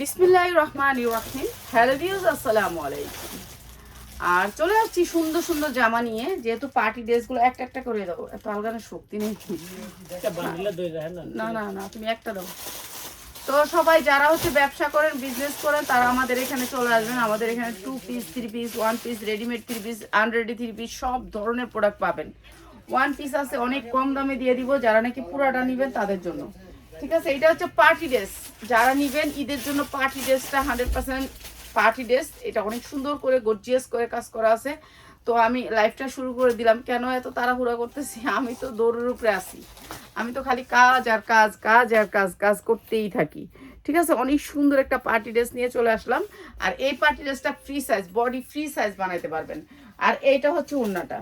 বিসমিল্লাহ রহমান রাহিম। Hello views আসসালামু আলাইকুম। আর চলে আসছি সুন্দর সুন্দর জামা নিয়ে যেহেতু পার্টি ড্রেসগুলো একটা একটা করে দাও এত আলগানোর শক্তি নেই। দেখেন না? না না তুমি একটা দাও। তো সবাই যারা হচ্ছে ব্যবসা করেন বিজনেস করেন তারা আমাদের এখানে চলে আসবেন। আমাদের এখানে two piece three piece one piece readymade three piece unready three piece সব ধরনের প্রোডাক্ট পাবেন। ওয়ান পিস আছে অনেক কম দামে দিয়ে দিব। যারা নাকি পুরাটা নেবেন তাদের জন্য। ঠিক আছে, এটা হচ্ছে পার্টি ড্রেস যারা নেবেন, ঈদের জন্য পার্টি ড্রেসটা হান্ড্রেড পার্সেন্ট পার্টি ড্রেস এটা অনেক সুন্দর করে গর্জিয়াস করে কাজ করা আছে। তো আমি লাইফটা শুরু করে দিলাম। কেন এত তাড়াহুড়া করতেছি? আমি তো দৌড়ের উপরে আছি। আমি তো খালি কাজ আর কাজ কাজ আর কাজ কাজ করতেই থাকি। ঠিক আছে, অনেক সুন্দর একটা পার্টি ড্রেস নিয়ে চলে আসলাম। আর এই পার্টি ড্রেসটা free size body free size বানাইতে পারবেন। আর এইটা হচ্ছে উন্নাটা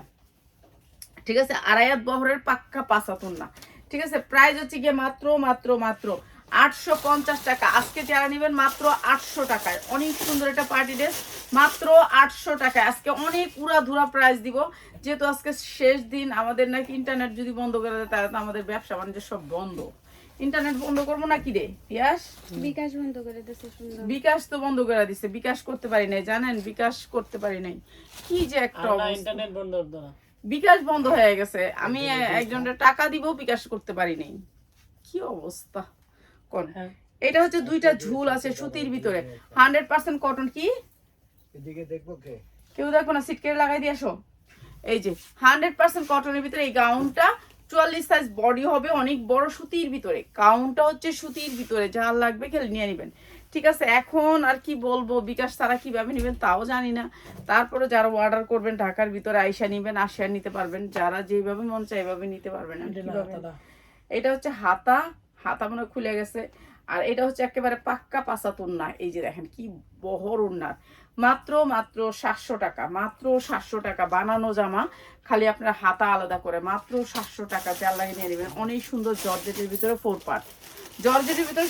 ঠিক আছে, আড়াইয়াত বহরের পাক্কা পাঁচাতুন না ঠিক আছে? প্রাইস হচ্ছে গিয়ে মাত্র মাত্র মাত্র আটশো পঞ্চাশ টাকা। আজকে যারা নেবেন মাত্র আটশো টাকায়। অনেক সুন্দর একটা পার্টি ড্রেস মাত্র আটশো টাকায়। আজকে অনেক উড়া ধুরা প্রাইস দিব। যেহেতু আজকে শেষ দিন আমাদের নাকি ইন্টারনেট যদি বন্ধ করে দেয় তাহলে তো আমাদের ব্যবসা বাণিজ্য সব বন্ধ। ইন্টারনেট বন্ধ করব নাকি রে? পিয়াস বিকাশ বন্ধ করে দিচ্ছে বিকাশ তো বন্ধ করে দিছে। বিকাশ করতে পারি নাই জানেন? বিকাশ করতে পারি নাই। কি যে একটা ইন্টারনেট বন্ধ না। বিকাশ বন্ধ হয়ে গেছে। আমি একজনের টাকা দিব বিকাশ করতে পারি নাই কি অবস্থা? কোন? হ্যাঁ। এটা হচ্ছে দুইটা ঝুল আছে সুতির ভিতরে। হান্ড্রেড পার্সেন্ট কটন কি? এদিকে দেখব কে? কেউ দেখো না? সিট কেটে লাগাই দিয়ে আসো। এই যে হান্ড্রেড পার্সেন্ট কটনের ভিতরে এই গাউনটা চুয়াল্লিশ সাইজ বডি হবে অনেক বড় সুতির ভিতরে। গাউনটা হচ্ছে সুতির ভিতরে। যা লাগবে খেলে নিয়ে নেবেন। ঠিক আছে এখন আর কি বলব বিকাশ তারা কীভাবে নেবেন তাও জানি না। তারপরে যারা অর্ডার করবেন ঢাকার ভিতরে আইসা নিবেন আসিয়া নিতে পারবেন। যারা যেভাবে মন চায় এভাবে নিতে পারবেন এটা হচ্ছে হাতা হাতা মনে খুলে গেছে। আর এটা হচ্ছে একেবারে পাক্কা পাসাত উন্না এই যে দেখেন কি বহর উন্নার। মাত্র মাত্র সাতশো টাকা, মাত্র সাতশো টাকা বানানো জামা, খালি আপনার হাতা আলাদা করে। মাত্র সাতশো টাকা লাগে নিয়ে নেবেন। অনেক সুন্দর জর্জেটের ভিতরে ফোর পার্ট জর্জেটের ভিতরে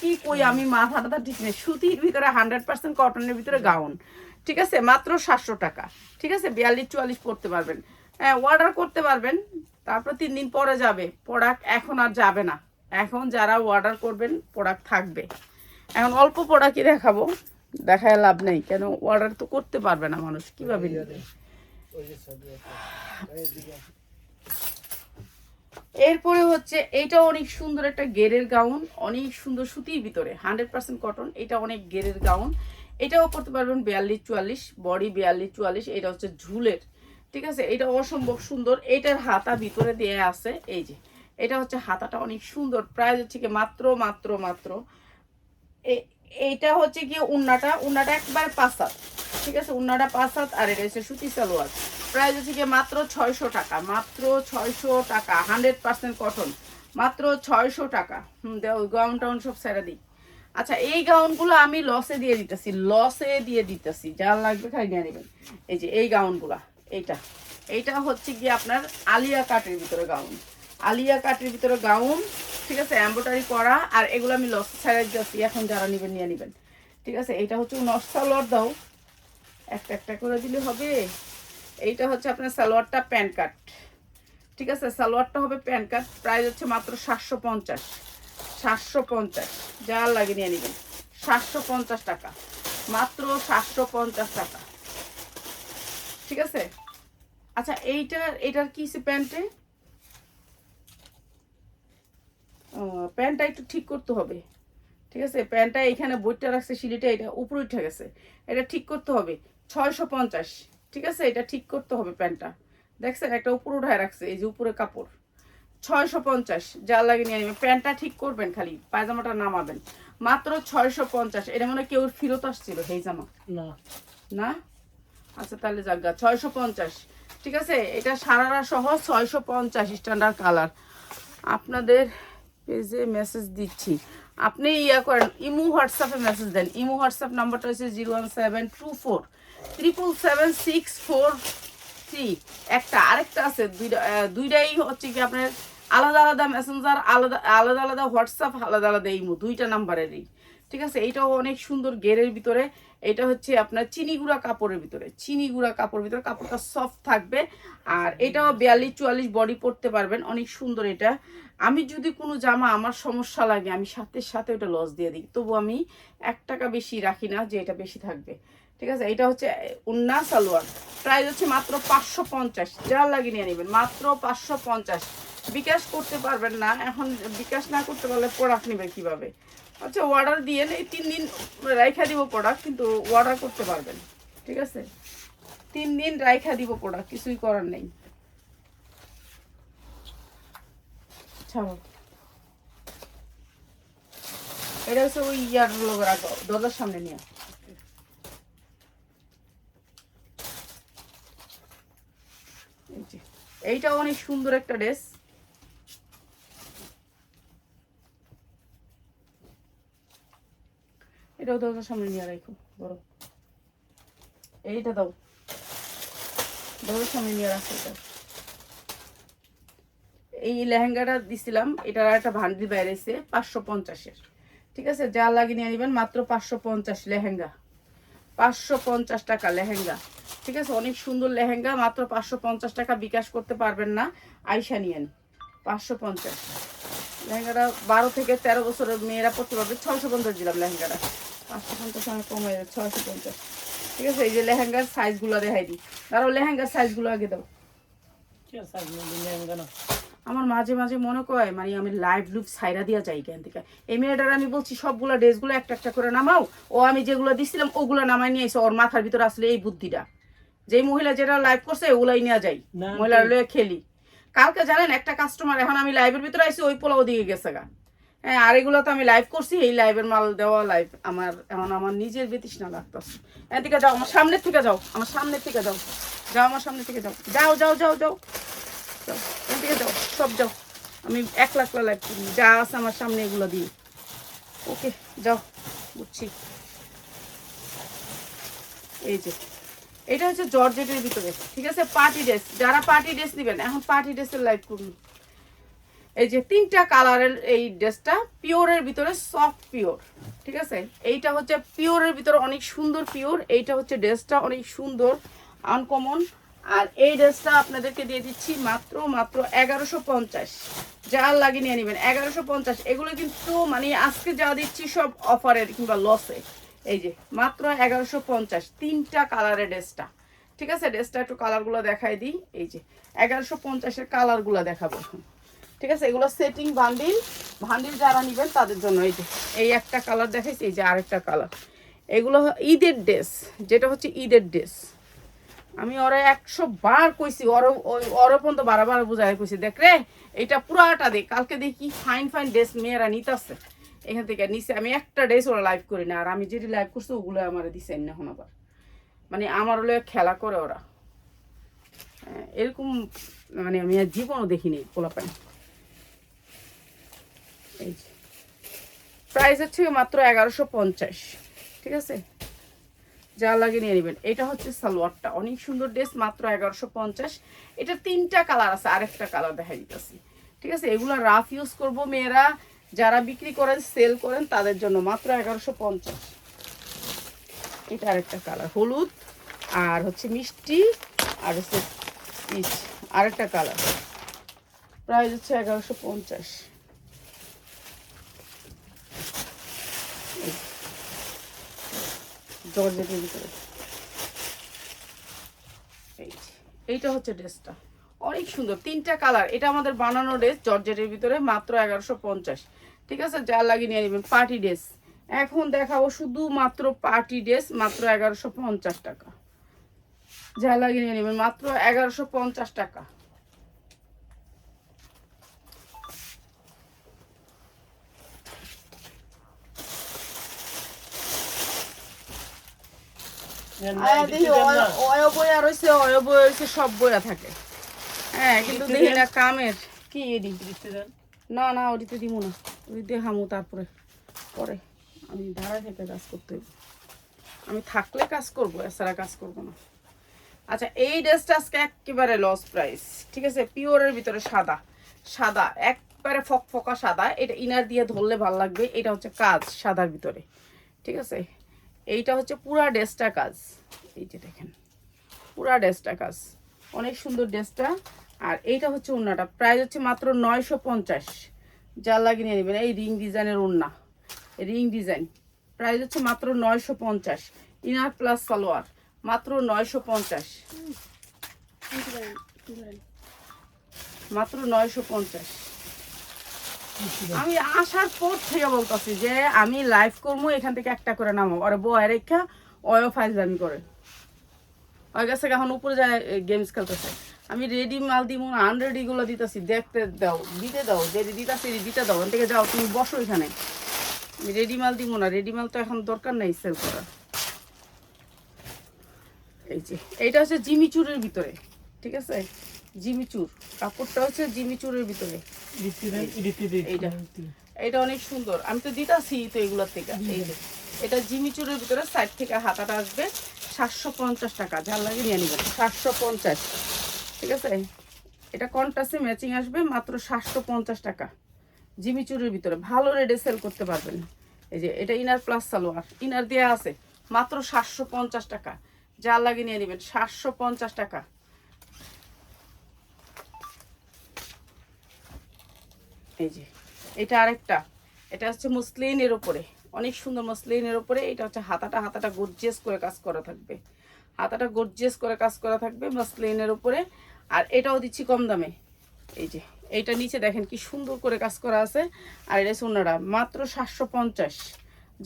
কি কই আমি মাথা টাথা ঠিক নেই। সুতির ভিতরে হান্ড্রেড পার্সেন্ট কটনের ভিতরে গাউন ঠিক আছে? মাত্র সাতশো টাকা। ঠিক আছে? বিয়াল্লিশ, চুয়াল্লিশ পড়তে পারবেন। হ্যাঁ অর্ডার করতে পারবেন। তারপর তিন দিন পরে যাবে। প্রোডাক্ট এখন আর যাবে না। এখন যারা অর্ডার করবেন প্রোডাক্ট থাকবে। এখন অল্প প্রোডাক্টই দেখাবো দেখায় লাভ নেই কেন অর্ডার তো করতে পারবে না মানুষ কীভাবে এরপরে হচ্ছে এইটা অনেক সুন্দর একটা গেরের গাউন অনেক সুন্দর সুতির ভিতরে হান্ড্রেড পার্সেন্ট কটন এটা অনেক গেরের গাউন। এটাও করতে পারবেন বিয়াল্লিশ চুয়াল্লিশ বডি বিয়াল্লিশ চুয়াল্লিশ এটা হচ্ছে ঝুলের ঠিক আছে? এটা অসম্ভব সুন্দর এটার হাতা ভিতরে দিয়ে আছে এই যে। এটা হচ্ছে হাতাটা অনেক সুন্দর প্রাইস হচ্ছে কি মাত্র মাত্র মাত্র। এইটা হচ্ছে কি উন্নাটা উন্নাটা একবারে পাঁচ হাত, ঠিক আছে? উন্নাটা পাঁচ হাত আর এটা হচ্ছে সুতি সালোয়ার। প্রাইস হচ্ছে কি মাত্র ছয়শো টাকা, মাত্র ছয়শো টাকা, হান্ড্রেড পার্সেন্ট কটন, মাত্র ছয়শো টাকা। হুম গাউন টাউন সব ছেড়ে দিই। আচ্ছা এই গাউনগুলো আমি লসে দিয়ে দিতেছি লসে দিয়ে দিতেছি। যা লাগবে খাই নিয়ে নেবেন। এই যে, এই গাউনগুলা এইটা। এইটা হচ্ছে কি আপনার আলিয়া কাটের ভিতরে গাউন আলিয়া কাটের ভিতরে গাউন, ঠিক আছে এম্ব্রয়ডারি করা, আর এগুলো আমি লস ছেড়ে দিতেছি, এখন যারা নেবেন, নিয়ে নেবেন। ঠিক আছে এটা হচ্ছে নস সালোয়ার দাও। একটা একটা করে দিলে হবে। এইটা হচ্ছে আপনার সালোয়ারটা প্যান কাট। ঠিক আছে সালোয়ারটা হবে প্যান কাট, প্রাইস হচ্ছে মাত্র সাতশো পঞ্চাশ। সাতশো পঞ্চাশ, যা লাগে নিয়ে নেবেন। সাতশো পঞ্চাশ টাকা, মাত্র সাতশো পঞ্চাশ টাকা। ঠিক আছে? আচ্ছা এইটার এটার কি প্যান্টে? প্যান্টটা একটু ঠিক করতে হবে। ঠিক আছে? প্যান্টটা এখানে বইটা রাখছে সিলিটা এটা উপরে উঠে গেছে। এটা ঠিক করতে হবে। ছয়শো পঞ্চাশ। ঠিক আছে? এটা ঠিক করতে হবে প্যান্টটা দেখছেন? একটা উপরে উঠায় রাখছে এই যে উপরে কাপড়। ছয়শো পঞ্চাশ। যা লাগে নিয়ে নেবেন। প্যান্টটা ঠিক করবেন খালি পায়জামাটা নামাবেন। মাত্র ছয়শো পঞ্চাশ। এটা মনে হয় কেউ ফেরত আসছিল সেই জামা। না। না? আচ্ছা তাহলে জাগা ছয়শো পঞ্চাশ। ঠিক আছে? এটা সারারা সহ ছয়শো পঞ্চাশ স্ট্যান্ডার্ড কালার। আপনাদের পেজে মেসেজ দিচ্ছি। আপনি ইয়া করেন, ইমু হোয়াটসঅ্যাপে মেসেজ দেন। ইমু হোয়াটসঅ্যাপ নাম্বারটা হচ্ছে zero one seven two four triple seven six four three একটা, আরেকটা আছে, দুইটা দুইটাই হচ্ছে কি আপনার আলাদা আলাদা মেসেঞ্জার আলাদা আলাদা আলাদা হোয়াটসঅ্যাপ, আলাদা আলাদা ইমু, দুইটা নাম্বারেরই। ঠিক আছে? এইটাও অনেক সুন্দর গেরের ভিতরে এটা হচ্ছে আপনার চিনি গুঁড়া কাপড়ের ভিতরে, চিনি গুঁড়া কাপড়ের ভিতরে, কাপড়টা সফট থাকবে। আর এটাও বিয়াল্লিশ চুয়াল্লিশ বডি পরতে পারবেন, অনেক সুন্দর এটা। আমি যদি কোনো জামা আমার সমস্যা লাগে, আমি সাথে সাথে ওটা লস দিয়ে দিই। তবু আমি এক টাকা বেশি রাখি না যে এটা বেশি থাকবে। ঠিক আছে? এটা হচ্ছে উন্না সালোয়ার। প্রাইস হচ্ছে মাত্র পাঁচশো পঞ্চাশ। যা লাগিয়ে নিয়ে নেবেন, মাত্র পাঁচশো পঞ্চাশ। বিকাশ করতে পারবেন না, এখন বিকাশ না করতে পারলে প্রোডাক্ট নেবে কীভাবে? আচ্ছা অর্ডার দিয়ে এই তিন দিন রাইখা দিব প্রোডাক্ট কিন্তু অর্ডার করতে পারবেন। ঠিক আছে? তিন দিন রাইখা দিব প্রোডাক্ট কিছুই করার নেই। এটা হচ্ছে ওই ইয়ার লোক রাখো দরজার সামনে নিয়ে এই এইটা অনেক সুন্দর একটা ড্রেস এটাও দরজার সামনে নিয়ে রাখো বড় এইটা দাও। দরজার সামনে নিয়ে রাখো এটা। এই লেহেঙ্গাটা দিছিলাম, এটার একটা ভান্ডিল বাইরেছে পাঁচশো পঞ্চাশের। ঠিক আছে, যা লাগিয়ে নিয়ে নেবেন, মাত্র পাঁচশো পঞ্চাশ লেহেঙ্গা। পাঁচশো পঞ্চাশ টাকা লেহেঙ্গা। ঠিক আছে, অনেক সুন্দর লেহেঙ্গা, মাত্র পাঁচশো পঞ্চাশ টাকা বিকাশ করতে পারবেন না। আইসা নিয়েন, পাঁচশো পঞ্চাশ। লেহেঙ্গাটা বারো থেকে তেরো বছরের মেয়েরা পড়তে পারবে ছয়শো পঞ্চাশ দিলাম লেহেঙ্গাটা। পাঁচশো পঞ্চাশ আমি কমে যাবে ছয়শো পঞ্চাশ। ঠিক আছে এই যে লেহেঙ্গার সাইজগুলো দেখাই দিই। দাঁড়াও লেহেঙ্গার সাইজগুলো আগে দাও। আমার মাঝে মাঝে মনে করে মানে আমি লাইভ লুক সাইরা দিয়া যাই কেন থেকে। এই মেয়েটার আমি বলছি সবগুলা ড্রেসগুলো একটা একটা করে নামাও। ও আমি যেগুলো দিছিলাম ওগুলো নামাই নিয়ে এসে ওর মাথার ভিতরে আসলে এই বুদ্ধিটা। যেই মহিলা যেটা লাইভ করছে ওগুলাই নিয়ে যাই। মহিলার লয়ে খেলি। কালকে জানেন একটা কাস্টমার এখন আমি লাইভের ভিতরে আইসি ওই পোলাও দিয়ে গেছে গা। হ্যাঁ আর এগুলো তো আমি লাইভ করছি, এই লাইভের মাল দেওয়া লাইভ আমার, এখন আমার নিজের বেতৃষ্ণা লাগতেছে। থেকে যাও, আমার সামনের থেকে যাও, আমার সামনের থেকে যাও। যাও, আমার সামনে থেকে যাও। যাও যাও যাও যাও। যাও থেকে যাও, সব যাও। আমি এক লাখ লাখ করি যা আছে আমার সামনে এগুলো দিই ওকে যাও, বুঝছি। এই যে। এটা হচ্ছে জর্জেটের ভিতরে, ঠিক আছে? পার্টি ড্রেস যারা পার্টি ড্রেস নেবেন, এখন পার্টি ড্রেসের লাইভ করুন। এই যে তিনটা কালারের এই ড্রেসটা পিওরের ভিতরে সফট পিওর ঠিক আছে? এইটা হচ্ছে পিওরের ভিতরে অনেক সুন্দর পিওর এইটা হচ্ছে ড্রেসটা অনেক সুন্দর আনকমন আর এই ড্রেসটা আপনাদেরকে দিয়ে দিচ্ছি মাত্র মাত্র এগারোশো পঞ্চাশ। যা লাগিয়ে নিয়ে নেবেন, এগারোশো পঞ্চাশ। এগুলো কিন্তু মানে আজকে যা দিচ্ছি সব অফারের কিংবা লসে এই যে, মাত্র এগারোশো পঞ্চাশ, তিনটা কালারের ড্রেসটা। ঠিক আছে? ড্রেসটা একটু কালারগুলো দেখাই দিই। এই যে, এগারোশো পঞ্চাশের কালারগুলো দেখাবো ঠিক আছে? এগুলো সেটিং বান্ডিল বান্ডিল যারা নেবেন তাদের জন্য এই যে, এই একটা কালার দেখাইছি, এই যে আরেকটা কালার এগুলো ঈদের ড্রেস যেটা হচ্ছে ঈদের ড্রেস আমি ওরা একশো বার কইছি, ওর ওর পর্যন্ত বারবার বুঝাই কইছি, দেখ রে এটা পুরাটা দেখ কালকে দেখি ফাইন ফাইন ড্রেস মেয়েরা নিতেছে। এখান থেকে নিচে আমি একটা ড্রেস ওরা লাইভ করি না আর আমি যেটি লাইভ করছি ওগুলো আমার দিছে না এখন আবার। মানে আমার হলে খেলা করে ওরা। হ্যাঁ, এরকম মানে আমি আর জীবনও দেখিনি পোলাপাই এই প্রাইস হচ্ছে মাত্র এগারোশো পঞ্চাশ ঠিক আছে? যা লাগে নিয়ে নেবেন। এটা হচ্ছে সালোয়ারটা। অনেক সুন্দর ড্রেস মাত্র এগারোশো পঞ্চাশ। এটা তিনটা কালার আছে আরেকটা কালার দেখা দিতেছি। ঠিক আছে? এগুলো রাফ ইউজ করব মেয়েরা। যারা বিক্রি করেন সেল করেন, তাদের জন্য মাত্র এগারোশো পঞ্চাশ। এটা আরেকটা কালার হলুদ, আর হচ্ছে মিষ্টি, আর হচ্ছে পিচ আরেকটা কালার প্রাইস হচ্ছে এগারোশো পঞ্চাশ। জর্জেটের ভিতরে এই এইটা হচ্ছে ড্রেসটা। অনেক সুন্দর, তিনটা কালার এটা আমাদের বানানো ড্রেস জর্জেটের ভিতরে মাত্র এগারোশো পঞ্চাশ। ঠিক আছে? যা লাগিয়ে নিয়ে নেবেন পার্টি ড্রেস এখন দেখাবো শুধু মাত্র পার্টি ড্রেস মাত্র এগারোশো পঞ্চাশ টাকা। যা লাগিয়ে নিয়ে নেবেন মাত্র এগারোশো পঞ্চাশ টাকা। সব বইয়া থাকে। হ্যাঁ কিন্তু দেখি না কামের। কি না না ওটিতে দিব না। ওই দেখামো তারপরে, পরে। আমি দাঁড়ায় থেকে কাজ করতে আমি থাকলে কাজ করব, এছাড়া কাজ করব না। আচ্ছা এই ড্রেসটা আজকে একেবারে লস প্রাইস ঠিক আছে? পিওরের ভিতরে সাদা। সাদা, একবারে ফকফকা সাদা। এটা ইনার দিয়ে ধরলে ভালো লাগবে। এটা হচ্ছে কাজ, সাদার ভিতরে। ঠিক আছে? এইটা হচ্ছে পুরা ড্রেসটা কাজ। এই যে দেখেন, পুরা ড্রেসটা কাজ। অনেক সুন্দর ড্রেসটা। আর এইটা হচ্ছে ওড়নাটা। প্রাইস হচ্ছে মাত্র নয়শো পঞ্চাশ। যা লাগিয়ে নিয়ে নেবেন, এই রিং ডিজাইনের ওড়না। Ring design. প্রাইস হচ্ছে মাত্র নয়শো পঞ্চাশ। ইনার প্লাস সালোয়ার, মাত্র নয়শো পঞ্চাশ। মাত্র নয়শো পঞ্চাশ। আমি আসার পর থেকে বলতেছি যে আমি লাইভ করব, এখান থেকে একটা করে নামো আর বয় রেখা অয় ফাইজলামি করে। ওই কাছে এখন উপরে যায় গেমস খেলতেছে। আমি রেডি মাল দিব না আনরেডি গুলো দিতেছি, দেখতে দাও, দিতে দাও, যে দিতেছি দিতে দাও থেকে যাও, তুমি বসো এখানে। আমি রেডি মাল দিব না রেডি মাল তো এখন দরকার নেই সেল করার। এই যে, এইটা হচ্ছে জিমিচুরের ভিতরে, ঠিক আছে? জিমিচুর কাপড়টা হচ্ছে জিমিচুরের ভিতরে। এইটা। এটা অনেক সুন্দর। আমি তো দিতাছি তো এগুলোর থেকে, এই যে। এটা জিমিচুরের ভিতরে সাইড থেকে হাতাটা আসবে সাতশো পঞ্চাশ টাকা, যার লাগে নিয়ে নেবেন, সাতশো পঞ্চাশ। ঠিক আছে? এটা কন্টাসে ম্যাচিং আসবে মাত্র সাতশো পঞ্চাশ টাকা। জিমিচুরের ভিতরে ভালো রেডে সেল করতে পারবেন। এই যে, এটা ইনার প্লাস সালোয়ার। ইনার দেওয়া আছে মাত্র সাতশো পঞ্চাশ টাকা। যার লাগে নিয়ে নেবেন সাতশো পঞ্চাশ টাকা। এই যে, এটা আরেকটা। এটা হচ্ছে মুসলিনের ওপরে। অনেক সুন্দর মুসলিনের ওপরে। এটা হচ্ছে হাতাটা হাতাটা গর্জিয়াস করে কাজ করা থাকবে। হাতাটা গর্জিয়াস করে কাজ করা থাকবে মুসলিনের উপরে আর এটাও দিচ্ছি কম দামে। এই যে, এইটা নিচে দেখেন কি সুন্দর করে কাজ করা আছে। আর এটা সোনারা মাত্র সাতশো পঞ্চাশ।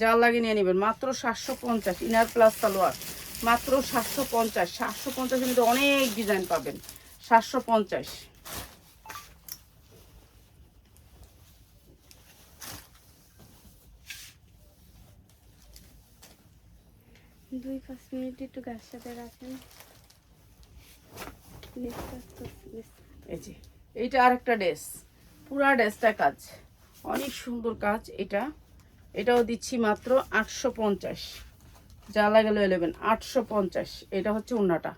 যা লাগে নিয়ে নেবেন, মাত্র সাতশো পঞ্চাশ, ইনার প্লাস সালোয়ার। মাত্র সাতশো পঞ্চাশ, সাতশো পঞ্চাশের মধ্যে অনেক ডিজাইন পাবেন। সাতশো পঞ্চাশ। দুই পাঁচ মিনিট একটু গাছ সাথে রাখেন। এই যে, এইটা আরেকটা ড্রেস। পুরা ড্রেসটা কাজ। অনেক সুন্দর কাজ এটা। এটাও দিচ্ছি মাত্র আটশো পঞ্চাশ। যা লাগালো এলেবেন আটশো পঞ্চাশ। এটা হচ্ছে উন্নাটা।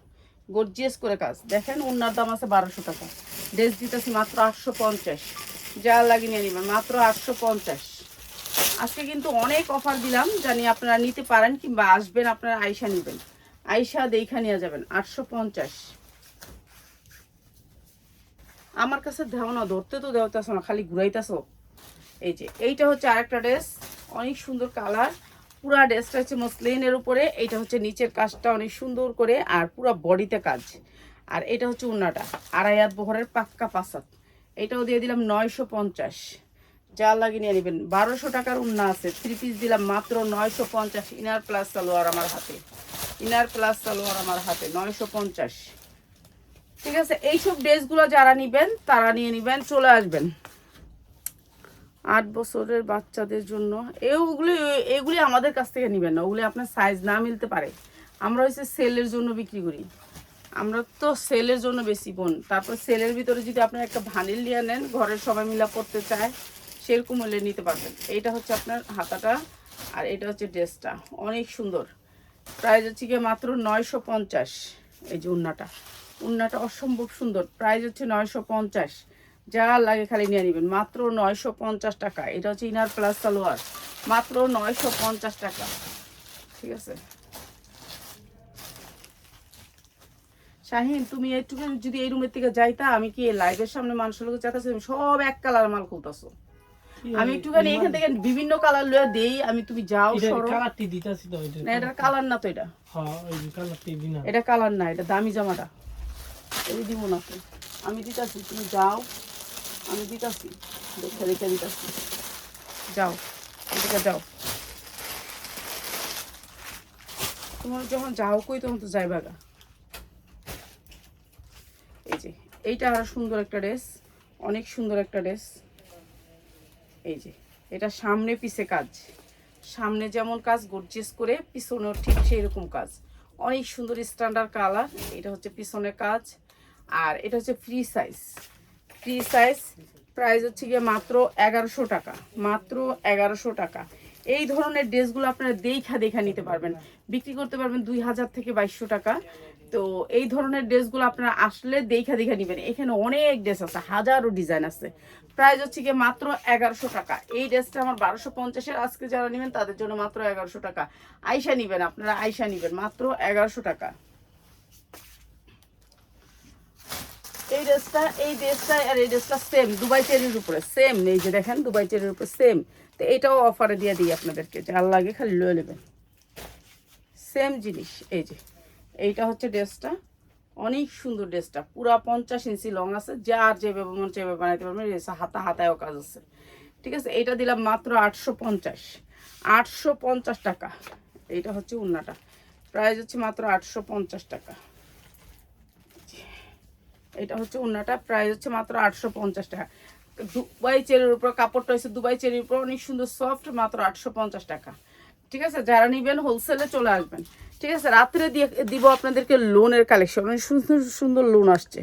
গর্জিয়াস করে কাজ। দেখেন উন্নার দাম আছে বারোশো টাকা। ড্রেস দিতেছি মাত্র আটশো পঞ্চাশ। যা লাগিয়ে নিয়ে নেবেন, মাত্র আটশো পঞ্চাশ। আজকে কিন্তু অনেক অফার দিলাম, জানি আপনারা নিতে পারেন কিংবা আসবেন, আপনারা আইসা নেবেন। আইসা দেখা নিয়ে যাবেন, আটশো পঞ্চাশ। আমার কাছে দেও না, ধরতে তো দেওয়াতেছ না, খালি ঘুরাইতেছ এই যে, এইটা হচ্ছে আরেকটা ড্রেস, অনেক সুন্দর কালার। পুরা ড্রেসটা হচ্ছে মসলিনের উপরে, এইটা হচ্ছে নিচের কাজটা অনেক সুন্দর করে, আর পুরা বডিতে কাজ। আর এটা হচ্ছে উন্নাটা, আড়াই হাত বহরের পাক্কা পাসাত এটাও দিয়ে দিলাম নয়শো পঞ্চাশ। যা লাগিয়ে নিয়ে নেবেন। বারোশো টাকার উন্না আছে থ্রি পিস দিলাম মাত্র নয়শো পঞ্চাশ ইনার প্লাস সালোয়ার আমার হাতে। ইনার প্লাস সালোয়ার আমার হাতে, নয়শো পঞ্চাশ। ঠিক আছে? এইসব ড্রেসগুলো যারা নিবেন, তারা নিয়ে নিবেন, চলে আসবেন। আট বছরের বাচ্চাদের জন্য। এগুলি এগুলি আমাদের কাছ থেকে নিবেন না। ওগুলি আপনার সাইজ না মিলতে পারে। আমরা হচ্ছে সেলের জন্য বিক্রি করি। আমরা তো সেলের জন্য বেশি বোন। তারপর সেলের ভিতরে যদি আপনার একটা ভানিল নিয়ে নেন, ঘরের সবাই মিলা করতে চায়, সেরকম হলে নিতে পারবেন। এইটা হচ্ছে আপনার হাতাটা, আর এটা হচ্ছে ড্রেসটা। অনেক সুন্দর। প্রাইস হচ্ছে গিয়ে মাত্র নয়শো পঞ্চাশ। এই যে উন্নাটা উন্নাটা অসম্ভব সুন্দর। প্রাইস হচ্ছে নয়শো পঞ্চাশ। যা লাগে খালি নিয়ে নেবেন। মাত্র নয়শো পঞ্চাশ টাকা। এটা হচ্ছে ইনার প্লাস সালোয়ার মাত্র নয়শো পঞ্চাশ টাকা। ঠিক আছে? শাহিন তুমি একটু যদি এই রুমের থেকে যাইতা আমি কি লাইভের সামনে মানুষের লোক চাইতেছি সব এক কালার মাল খুলতেছো। আমি একটুখানি এখান থেকে বিভিন্ন কালার লয়ে দেই আমি তুমি যাও সরো। কালারটি দিতাছি তো এটা কালার না তো এটা। হ্যাঁ কালারটি দিনা এটা কালার না এটা দামি জামাটা। এই দিব না তো। আমি দিতাছি, তুমি যাও। আমি দিতাছি, দেখে দেখে দিতাছি। যাও, এদিকে যাও। তোমার যখন যাও কই, তখন তো যাই বাগা এই যে, এইটা আর সুন্দর একটা ড্রেস, অনেক সুন্দর একটা ড্রেস। এই যে, এটা সামনে পিছে কাজ। সামনে যেমন কাজ গর্জিয়াস করে, পিছনেও ঠিক সেই রকম কাজ। অনেক সুন্দর স্ট্যান্ডার্ড কালার এটা হচ্ছে পিছনে কাজ। আর এটা হচ্ছে free size free size price হচ্ছে গিয়ে মাত্র এগারোশো টাকা। মাত্র এগারোশো টাকা। এই ধরনের ড্রেসগুলো আপনারা দেখা দেখা নিতে পারবেন। বিক্রি করতে পারবেন দুই হাজার থেকে বাইশশো টাকা। তো এই ধরনের ড্রেসগুলো আপনারা আসলে দেখা দেখা নেবেন। এখানে অনেক ড্রেস আছে, হাজারো ডিজাইন আছে। প্রাইস হচ্ছে গিয়ে মাত্র এগারোশো টাকা। এই ড্রেসটা আমার বারোশো পঞ্চাশের আজকে যারা নেবেন, তাদের জন্য মাত্র এগারোশো টাকা। আইসা নেবেন, আপনারা আইসা নিবেন। মাত্র এগারোশো টাকা। এই ড্রেসটা এই ড্রেসটা আর এই ড্রেসটা সেম দুবাই চেরির উপরে সেম এই যে দেখেন দুবাই চেরির উপরে সেম তো এটাও অফারে দিয়ে দিই আপনাদেরকে, যার লাগে খালি লয়ে নেবেন। সেম জিনিস, এই যে, এইটা হচ্ছে ড্রেসটা। অনেক সুন্দর ড্রেসটা, পুরা পঞ্চাশ ইঞ্চি লং আছে, যার যেভাবে মন সেভাবে বানাইতে পারবেন ড্রেস হাতা হাতায়ও কাজ আছে। ঠিক আছে এটা দিলাম মাত্র আটশো পঞ্চাশ। আটশো পঞ্চাশ টাকা, এইটা হচ্ছে উন্নাটা। প্রাইস হচ্ছে মাত্র আটশো পঞ্চাশ টাকা। এটা হচ্ছে ওনাটা প্রাইস হচ্ছে মাত্র আটশো পঞ্চাশ টাকা। দুবাই চেরির উপর, কাপড়টা হচ্ছে দুবাই চেরির উপর, অনেক সুন্দর সফট, মাত্র আটশো পঞ্চাশ টাকা। ঠিক আছে? যারা নিবেন হোলসেলে চলে আসবেন। ঠিক আছে? রাত্রে দিয়ে দিব আপনাদেরকে লোনের কালেকশন অনেক সুন্দর সুন্দর লোন আসছে।